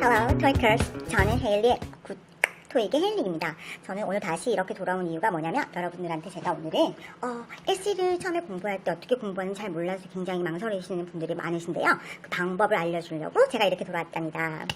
Hello, Toykers. 저는 헤일리 굿 토익의 헤일리입니다. 저는 오늘 다시 이렇게 돌아온 이유가 뭐냐면 여러분들한테 제가 오늘은 어, SC를 처음에 공부할 때 어떻게 공부하는지 잘 몰라서 굉장히 망설이시는 분들이 많으신데요. 그 방법을 알려주려고 제가 이렇게 돌아왔답니다.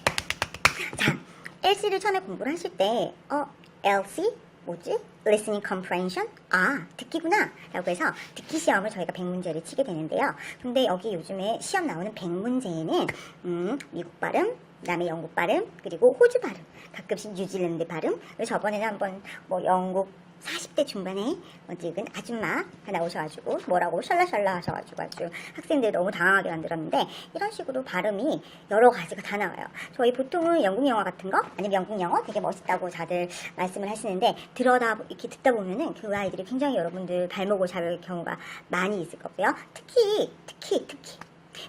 자, LC를 처음에 공부를 하실 때 어, LC 뭐지? Listening Comprehension? 아, 듣기구나. 라고 해서 듣기 시험을 저희가 100문제를 치게 되는데요. 근데 여기 요즘에 시험 나오는 100문제에는 음, 미국 발음, 그다음에 영국 발음, 그리고 호주 발음, 가끔씩 뉴질랜드 발음. 저번에는 한번 뭐 영국 40대 중반에 어, 찍은 아줌마가 나오셔가지고 뭐라고 셜라셜라 하셔가지고 아주 학생들 너무 당황하게 만들었는데 이런 식으로 발음이 여러 가지가 다 나와요. 저희 보통은 영국 영화 같은 거 아니면 영국 영어 되게 멋있다고 다들 말씀을 하시는데 들어다 이렇게 듣다 보면은 그 아이들이 굉장히 여러분들 발목을 잡을 경우가 많이 있을 거고요. 특히 특히 특히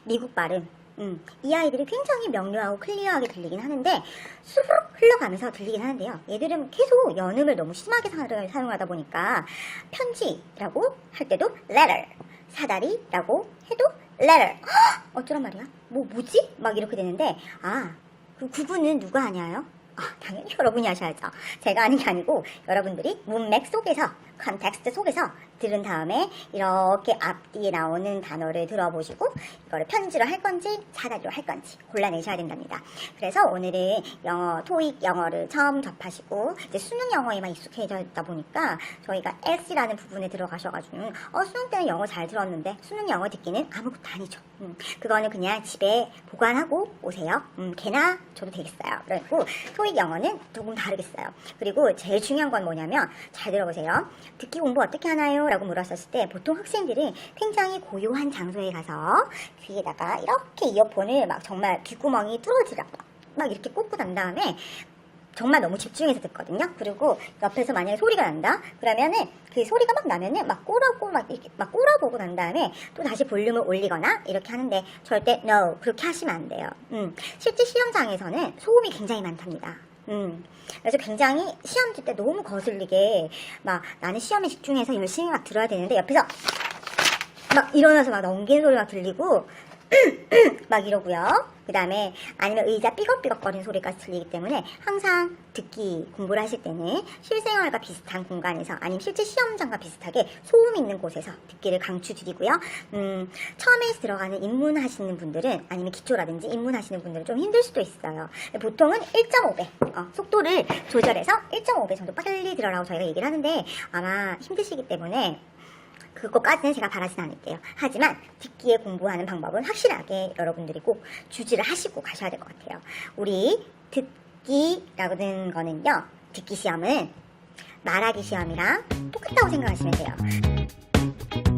미국 발음 음, 이 아이들이 굉장히 명료하고 클리어하게 들리긴 하는데 수룩 흘러가면서 들리긴 하는데요. 얘들은 계속 연음을 너무 심하게 사- 사용하다 보니까 편지라고 할 때도 letter, 사다리라고 해도 letter. 헉! 어쩌란 말이야? 뭐 뭐지? 막 이렇게 되는데 아, 그 구분은 누가 하냐요? 아, 당연히 여러분이 하셔야죠. 제가 하는 게 아니고 여러분들이 문맥 속에서 컨텍스트 속에서 들은 다음에 이렇게 앞뒤에 나오는 단어를 들어보시고 이거를 편지로 할 건지 사다리로 할 건지 골라내셔야 된답니다. 그래서 오늘은 영어, 토익 영어를 처음 접하시고 이제 수능 영어에만 익숙해져 있다 보니까 저희가 LC라는 부분에 들어가셔가지고 어 수능 때는 영어 잘 들었는데 수능 영어 듣기는 아무것도 아니죠. 음, 그거는 그냥 집에 보관하고 오세요. 음, 개나 줘도 되겠어요. 그리고 토익 영어는 조금 다르겠어요. 그리고 제일 중요한 건 뭐냐면 잘 들어보세요. 듣기 공부 어떻게 하나요? 라고 물었었을 때 보통 학생들이 굉장히 고요한 장소에 가서 귀에다가 이렇게 이어폰을 막 정말 귓구멍이 뚫어지라 막 이렇게 꽂고 난 다음에 정말 너무 집중해서 듣거든요. 그리고 옆에서 만약에 소리가 난다? 그러면은 그 소리가 막 나면은 막 꼬라고 막 이렇게 막 꼬라보고 난 다음에 또 다시 볼륨을 올리거나 이렇게 하는데 절대 no 그렇게 하시면 안 돼요. 음, 실제 시험장에서는 소음이 굉장히 많답니다. 음, 그래서 굉장히 시험 칠때 너무 거슬리게 막 나는 시험에 집중해서 열심히 막 들어야 되는데 옆에서 막 일어나서 막 넘기는 소리가 들리고 막 이러고요. 그 다음에 아니면 의자 삐걱삐걱거리는 소리가 들리기 때문에 항상 듣기 공부를 하실 때는 실생활과 비슷한 공간에서 아니면 실제 시험장과 비슷하게 소음 있는 곳에서 듣기를 강추드리고요. 음, 처음에 들어가는 입문하시는 분들은 아니면 기초라든지 입문하시는 분들은 좀 힘들 수도 있어요. 보통은 1.5배 어, 속도를 조절해서 1.5배 정도 빨리 들어라고 저희가 얘기를 하는데 아마 힘드시기 때문에 그것까지는 제가 바라진 않을게요. 하지만 듣기에 공부하는 방법은 확실하게 여러분들이 꼭 주지를 하시고 가셔야 될 것 같아요. 우리 듣기라는 거는요. 듣기 시험은 말하기 시험이랑 똑같다고 생각하시면 돼요.